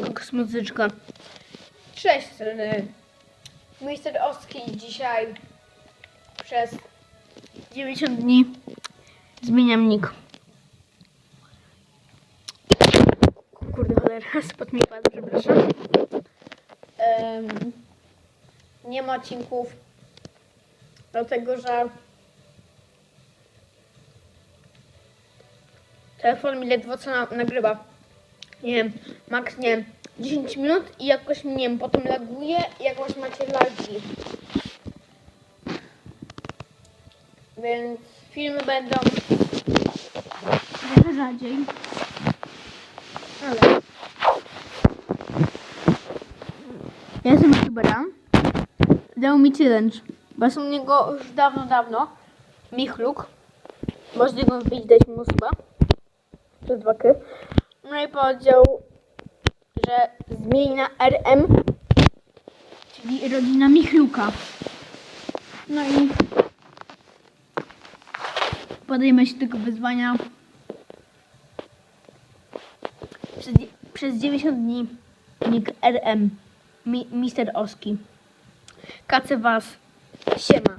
Koks muzyczka. Cześć, Mister Oski dzisiaj przez 90 dni zmieniam nick. Kurde cholera, spod mi padł, przepraszam. em, nie ma odcinków, dlatego że telefon mi ledwo co na, nagrywa. Nie wiem, max nie wiem, 10 minut i jakoś nie wiem, potem laguje i jakoś macie lagi. Więc filmy będą, Trochę rzadziej. ale Ja jestem youtubera. Dał mi challenge. Bo u niego już dawno, dawno. Michluk. Bo z niego wbić dać mu suba. Przez dwa. No i powiedział, że zmieni na RM. Czyli rodzina Michluka. No i podejmę się tego wyzwania przez, przez 90 dni. Nick RM. Mi, Mister Oski. Kacę was. Siema.